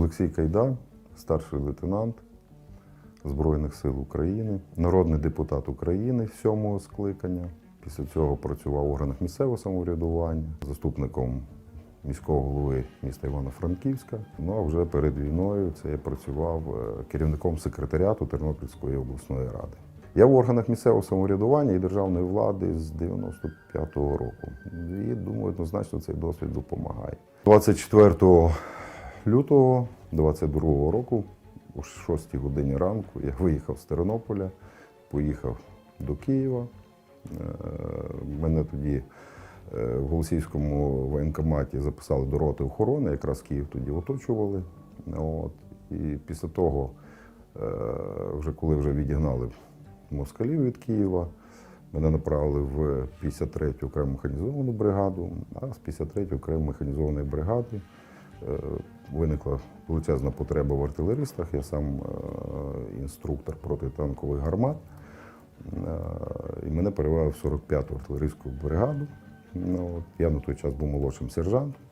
Олексій Кайдан, старший лейтенант Збройних сил України, народний депутат України сьомого скликання. Після цього працював в органах місцевого самоврядування, заступником міського голови міста Івано-Франківська. Ну а вже перед війною це я працював е, керівником секретаріату Тернопільської обласної ради. Я в органах місцевого самоврядування і державної влади з 95-го року. І думаю, однозначно цей досвід допомагає. 24 лютого 22 року, о 6 годині ранку, я виїхав з Тернополя, поїхав до Києва. Е, Мене тоді е, в Голосіївському воєнкоматі записали до роти охорони, якраз Київ тоді оточували. От. І після того, е, вже коли вже відігнали москалів від Києва, мене направили в 53-ю окрему механізовану бригаду, а з 53-ї окремої механізованої бригади виникла величезна потреба в артилеристах. Я сам е, інструктор протитанкових гармат. Е, І мене перевели в 45-ту артилерійську бригаду. Ну, я на той час був молодшим сержантом.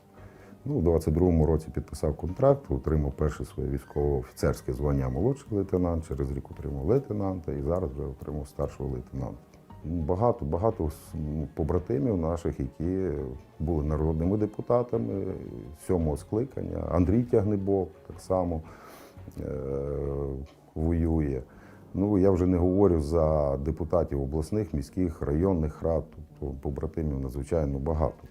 Ну, у 22-му році підписав контракт, отримав перше своє військово-офіцерське звання молодший лейтенант, через рік отримав лейтенанта і зараз вже отримав старшого лейтенанта. Багато, багато побратимів наших, які були народними депутатами сьомого скликання. Андрій Тягнебок так само е, воює. Ну, я вже не говорю за депутатів обласних, міських, районних рад, тобто побратимів надзвичайно багато.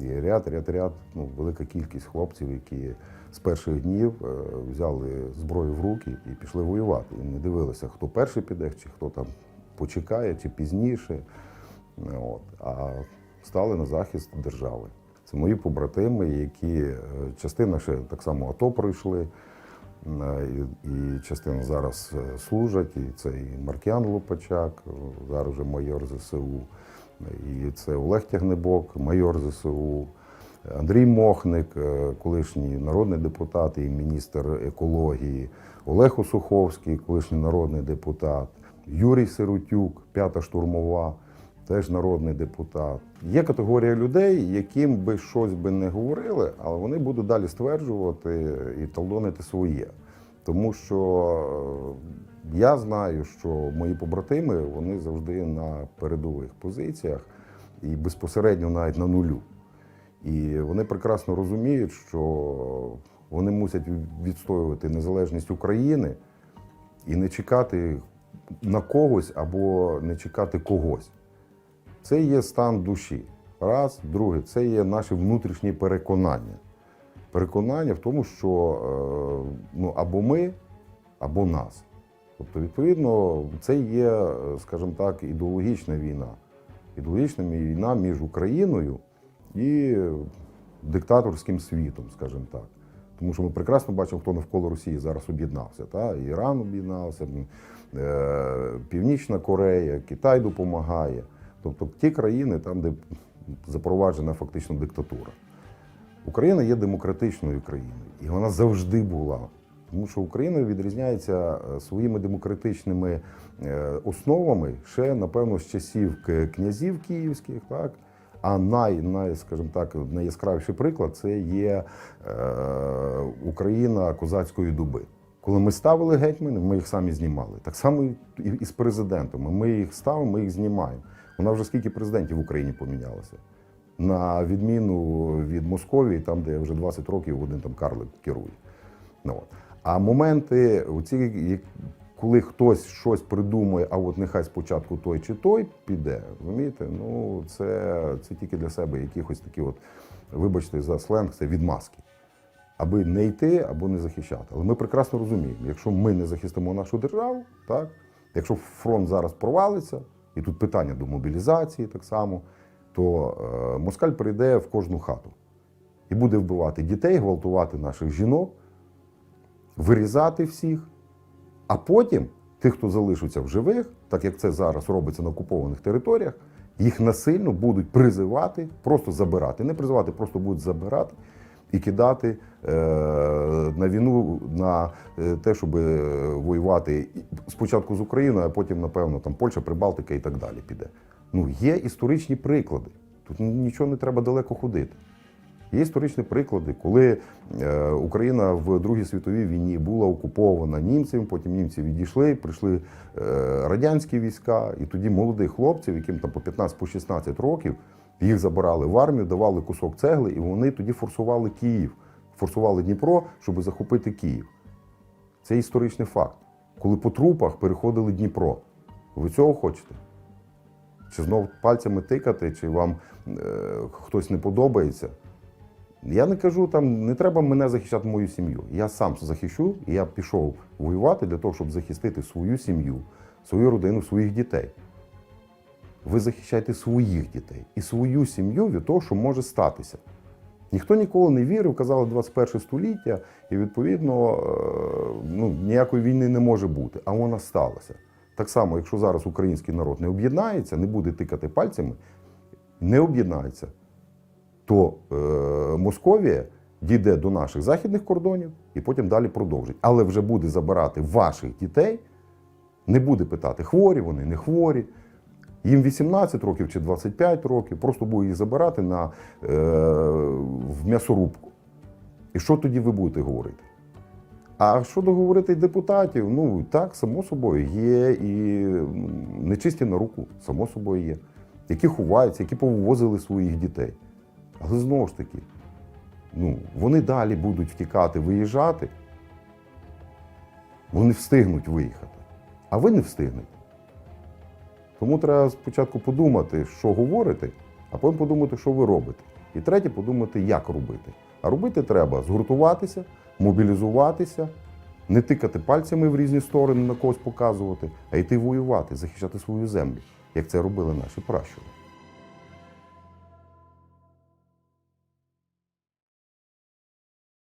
І ряд, ряд, ряд, ну, велика кількість хлопців, які з перших днів е, взяли зброю в руки і пішли воювати. І не дивилися, хто перший піде, чи хто там почекає, чи пізніше. От. А стали на захист держави. Це мої побратими, які е, частина ще так само АТО пройшли, е, і, і частина зараз е, служать. І це і Маркіан Лопачак, зараз вже майор ЗСУ, і це Олег Тягнебок, майор ЗСУ, Андрій Мохник, колишній народний депутат і міністр екології, Олег Осуховський, колишній народний депутат, Юрій Сиротюк, п'ята штурмова, теж народний депутат. Є категорія людей, яким би щось би не говорили, але вони будуть далі стверджувати і талдонити своє. Тому що е, я знаю, що мої побратими вони завжди на передових позиціях і безпосередньо навіть на нулю. І вони прекрасно розуміють, що вони мусять відстоювати незалежність України і не чекати на когось або не чекати когось. Це є стан душі. Раз, друге, це є наші внутрішні переконання. Переконання в тому, що е, ну, або ми, або нас. Тобто, відповідно, це є, е, скажімо так, ідеологічна війна. Ідеологічна війна між Україною і диктаторським світом, скажімо так. Тому що ми прекрасно бачимо, хто навколо Росії зараз об'єднався. Та? Іран об'єднався, е, Північна Корея, Китай допомагає. Тобто ті країни, там, де запроваджена фактично диктатура. Україна є демократичною країною, і вона завжди була. Тому що Україна відрізняється е, своїми демократичними е, основами ще, напевно, з часів князів київських, так? А най, най, скажімо так, найяскравіший приклад це є е, Україна козацької доби. Коли ми ставили гетьмани, ми їх самі знімали. Так само і з президентами. Ми їх ставимо, ми їх знімаємо. Вона вже скільки президентів в Україні помінялося. На відміну від Московії, там, де вже 20 років один там карлик керує. Ну. А моменти, оці, коли хтось щось придумує, а от нехай спочатку той чи той піде, розумієте, ну це, це тільки для себе якихось такі, от, вибачте за сленг, це відмазки. Аби не йти або не захищати. Але ми прекрасно розуміємо, якщо ми не захистимо нашу державу, так, якщо фронт зараз провалиться, і тут питання до мобілізації так само, то е, москаль прийде в кожну хату і буде вбивати дітей, гвалтувати наших жінок, вирізати всіх, а потім тих, хто залишиться в живих, так як це зараз робиться на окупованих територіях, їх насильно будуть призивати, просто забирати. Не призивати, просто будуть забирати і кидати е, на війну на е, те, щоб воювати спочатку з Україною, а потім, напевно, там Польща, Прибалтика і так далі піде. Ну, є історичні приклади. Тут нічого не треба далеко ходити. Є історичні приклади, коли е, Україна в Другій світовій війні була окупована німцями, потім німці відійшли, прийшли е, радянські війська, і тоді молодих хлопців, яким там по 15-16 років, їх забирали в армію, давали кусок цегли, і вони тоді форсували Київ, форсували Дніпро, щоб захопити Київ. Це історичний факт. Коли по трупах переходили Дніпро. Ви цього хочете? Чи знов пальцями тикати, чи вам е, хтось не подобається? Я не кажу, там не треба мене захищати мою сім'ю. Я сам захищу, і я пішов воювати для того, щоб захистити свою сім'ю, свою родину, своїх дітей. Ви захищаєте своїх дітей і свою сім'ю від того, що може статися. Ніхто ніколи не вірив, казали 21 століття, і відповідно е, ну, ніякої війни не може бути, а вона сталася. Так само, якщо зараз український народ не об'єднається, не буде тикати пальцями, не об'єднається, то е, Московія дійде до наших західних кордонів і потім далі продовжить. Але вже буде забирати ваших дітей, не буде питати, хворі вони, не хворі. Їм 18 років чи 25 років, просто буде їх забирати на, е, в м'ясорубку. І що тоді ви будете говорити? А щодо говорити депутатів, ну так, само собою, є і нечисті на руку, само собою є, які ховаються, які повозили своїх дітей. Але знову ж таки, ну, вони далі будуть втікати, виїжджати, вони встигнуть виїхати, а ви не встигнете. Тому треба спочатку подумати, що говорити, а потім подумати, що ви робите. І третє подумати, як робити. А робити треба згуртуватися, мобілізуватися, не тикати пальцями в різні сторони, на когось показувати, а йти воювати, захищати свою землю, як це робили наші пращури.